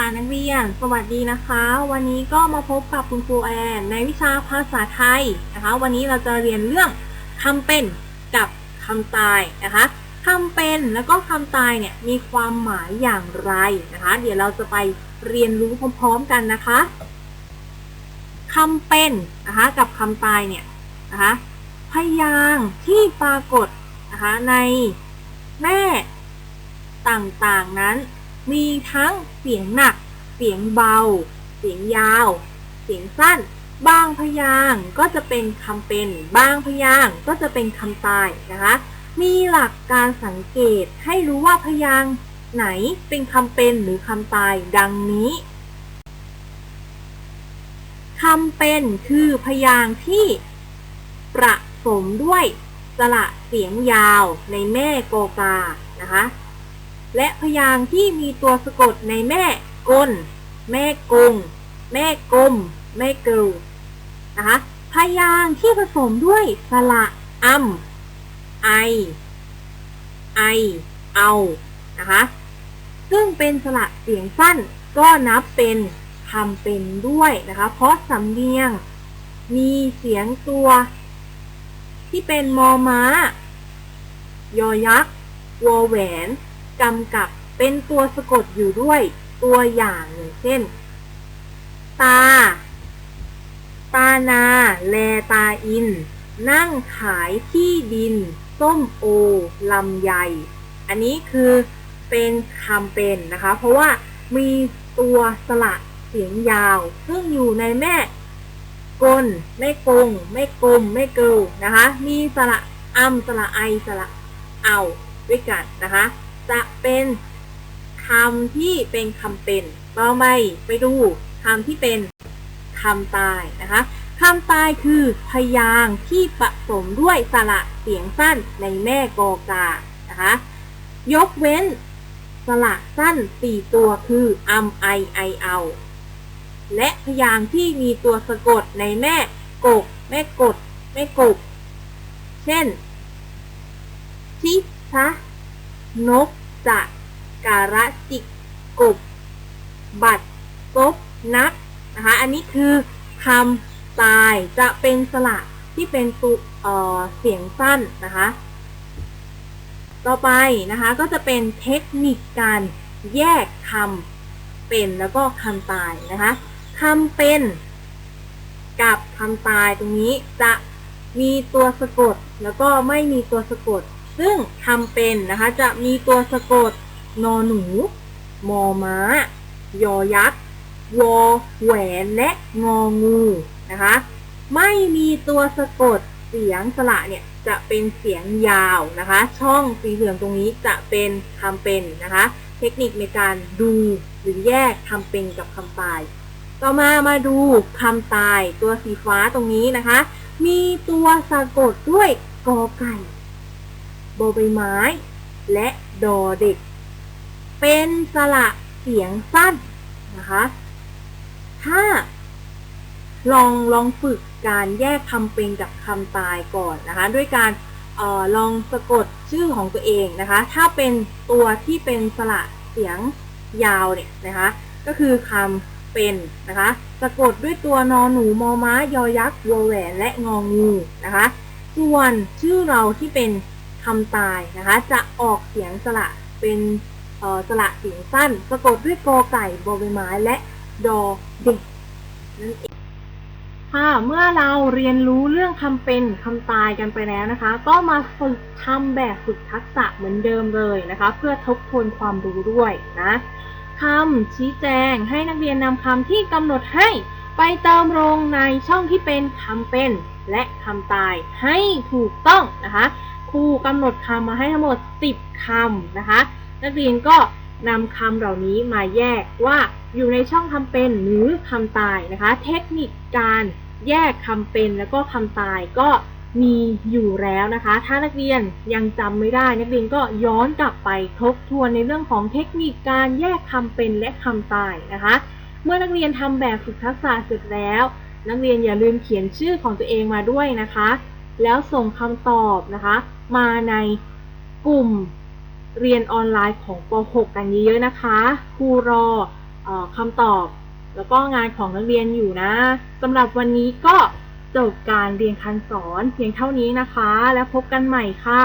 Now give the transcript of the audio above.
ค่ะนักเรียน สวัสดีนะคะ วันนี้ก็มาพบกับคุณครูแอนในวิชาภาษาไทยนะคะ วันนี้เราจะเรียนเรื่องคำเป็นกับคำตายนะคะคำเป็นแล้วก็คำตายเนี่ยมีความหมายอย่างไรนะคะ เดี๋ยวเราจะไปเรียนรู้พร้อมๆกันนะคะคำเป็นนะคะกับคำตายเนี่ยนะคะพยางที่ปรากฏนะคะในแม่ต่างๆนั้น มีทั้งเสียงหนัก เสียงเบา เสียงยาว เสียงสั้น บางพยางก็จะเป็นคำเป็น บางพยางก็จะเป็นคำตายนะคะ มีหลักการสังเกตให้รู้ว่าพยางไหนเป็นคำเป็นหรือคำตายดังนี้คำเป็นคือพยางที่ประสมด้วยสระเสียงยาวในแม่โกกานะคะ และพยางค์ที่มีตัวสะกดในแม่กล แม่กง แม่กลม แม่เกลนะคะ พยางค์ที่ผสมด้วยสระอำไอ ไอ เอา นะคะ ซึ่งเป็นสระเสียงสั้นก็นับเป็นคำเป็นด้วยนะคะ เพราะสำเนียงมีเสียงตัว ที่เป็นมอม้า ยอยักษ์วอแหวน กำกับเป็นตัวสะกดอยู่ด้วยตัวอย่างอย่างเช่น ตา ตานา แลตาอิน นั่งขายที่ดิน ส้มโอ ลำไย อันนี้คือเป็นคำเป็นนะคะ เพราะว่ามีตัวสระเสียงยาว ซึ่งอยู่ในแม่กลแม่กงแม่กลมแม่เกิลนะคะ มีสระอำสระไอสระเอาด้วยกันนะคะ จะเป็นคำที่เป็นคำเป็น ต่อไปไปดูคำที่เป็นคำตายนะคะคำตายคือพยางค์ที่ผสมด้วยสระเสียงสั้นในแม่กอกานะคะยกเว้นสระสั้นสี่ตัวคืออำไอไอเอาและพยางค์ที่มีตัวสะกดในแม่กก แม่กด แม่กบ เช่น ชิชะ นกจะการะจิกกบ บัดกบนักนะคะ อันนี้คือคำตายจะเป็นสระที่เป็นตัวเอ่อเสียงสั้นนะคะ ต่อไปนะคะก็จะเป็นเทคนิคการแยกคำเป็นแล้วก็คำตายนะคะคำเป็นกับคำตายตรงนี้จะมีตัวสะกดแล้วก็ไม่มีตัวสะกด ซึ่งคำเป็นนะคะจะมีตัวสะกดนอหนู มอม้า ยอยักษ์ วอแหวนและงองูนะคะ ไม่มีตัวสะกดเสียงสระเนี่ยจะเป็นเสียงยาวนะคะ ช่องสีเหลืองตรงนี้จะเป็นคำเป็นนะคะ เทคนิคในการดูหรือแยกคำเป็นกับคำตาย ต่อมามาดูคำตายตัวสีฟ้าตรงนี้นะคะ มีตัวสะกดด้วยกอไก่ บอใบไม้ และดอเด็ก เป็นสระเสียงสั้นนะคะ ถ้า ลองลองฝึกการแยกคำเป็นกับคำตายก่อนนะคะ ด้วยการออลองสะกดชื่อของตัวเองนะคะ ถ้าเป็นตัวที่เป็นสระเสียงยาวเนี่ยนะคะ ก็คือคำเป็นนะคะ สะกดด้วยตัวนอหนูมอม้ายอยักษ์วอแหวนและงองูนะคะ ส่วนชื่อเราที่เป็น คำตายนะคะ จะออกเสียงสระเป็นเอ่อสระเสียงสั้นสะกดด้วยกอไก่บอใบไม้และดอเด็กนั่นเองค่ะเมื่อเราเรียนรู้เรื่องคำเป็นคำตายกันไปแล้วนะคะ ก็มาฝึกทำแบบฝึกทักษะเหมือนเดิมเลยนะคะ เพื่อทบทวนความรู้ด้วยนะคำชี้แจงให้นักเรียนนำคำที่กำหนดให้ไปเติมลงในช่องที่เป็นคำเป็น และคำตายให้ถูกต้องนะคะ ครูกำหนดคำมาให้ทั้งหมด 10คำนะคะ นักเรียนก็นำคำเหล่านี้มาแยกว่าอยู่ในช่องคำเป็นหรือคำตายนะคะ เทคนิคการแยกคำเป็นแล้วก็คำตายก็มีอยู่แล้วนะคะ ถ้านักเรียนยังจำไม่ได้ นักเรียนก็ย้อนกลับไปทบทวนในเรื่องของเทคนิคการแยกคำเป็นและคำตายนะคะ เมื่อนักเรียนทำแบบฝึกทักษะเสร็จแล้ว นักเรียนอย่าลืมเขียนชื่อของตัวเองมาด้วยนะคะ แล้วส่งคำตอบนะคะ มาในกลุ่มเรียนออนไลน์ของป .6 กันเยอะๆนะคะครูรอเอ่อคำตอบ แล้วก็งานของนักเรียนอยู่นะสำหรับวันนี้ก็จบการเรียนการสอนเพียงเท่านี้นะคะ แล้วพบกันใหม่ค่ะ